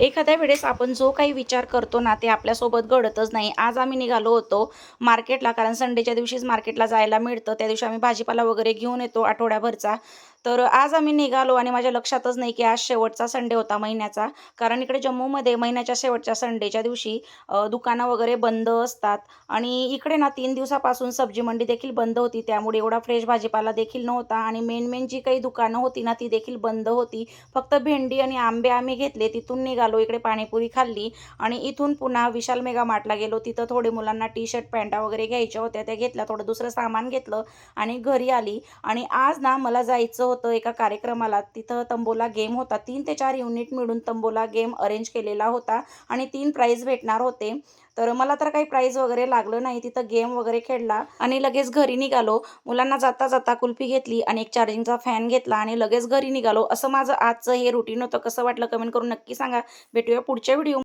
एखाद्या वेळेस आपण जो काही विचार करतो ना ते आपल्यासोबत घडतच नाही. आज आम्ही निघालो होतो मार्केटला कारण संडेच्या दिवशीच मार्केटला जायला मिळतं. त्या दिवशी आम्ही भाजीपाला वगैरे घेऊन येतो आठवड्याभरचा. तर आज आम्ही निघालो आणि माझ्या लक्षातच नाही की आज शेवटचा संडे होता महिन्याचा. कारण इकडे जम्मूमध्ये महिन्याच्या शेवटच्या संडेच्या दिवशी दुकानं वगैरे बंद असतात. आणि इकडे ना तीन दिवसापासून सब्जी मंडी देखील बंद होती. त्यामुळे एवढा फ्रेश भाजीपाला देखील नव्हता. आणि मेन मेन जी काही दुकानं होती ना ती देखील बंद होती. फक्त भेंडी आणि आंबे आम्ही घेतले. तिथून निघालो इकडे पाणीपुरी खाल्ली. आणि इथून पुन्हा विशाल मेगा मार्टला गेलो. तिथं थोडे मुलांना टी शर्ट पॅन्टा वगैरे घ्यायच्या होत्या. त्या घेतल्या. थोडं दुसरं सामान घेतलं आणि घरी आली. आणि आज ना मला जायचं होतं एका कार्यक्रमाला. तिथं तंबोला गेम होता. तीन ते चार युनिट मिळून तंबोला गेम अरेंज केलेला होता आणि तीन प्राईज भेटणार होते. तर मला तर काही प्राईज वगैरे लागलं नाही. तिथं गेम वगैरे खेळला आणि लगेच घरी निघालो. मुलांना जाता जाता कुल्फी घेतली आणि एक चार्जिंगचा फॅन घेतला आणि लगेच घरी निघालो. असं माझं आजचं हे रुटीन होतं. कसं वाटलं कमेंट करून नक्की सांगा. भेटूया पुढच्या व्हिडिओ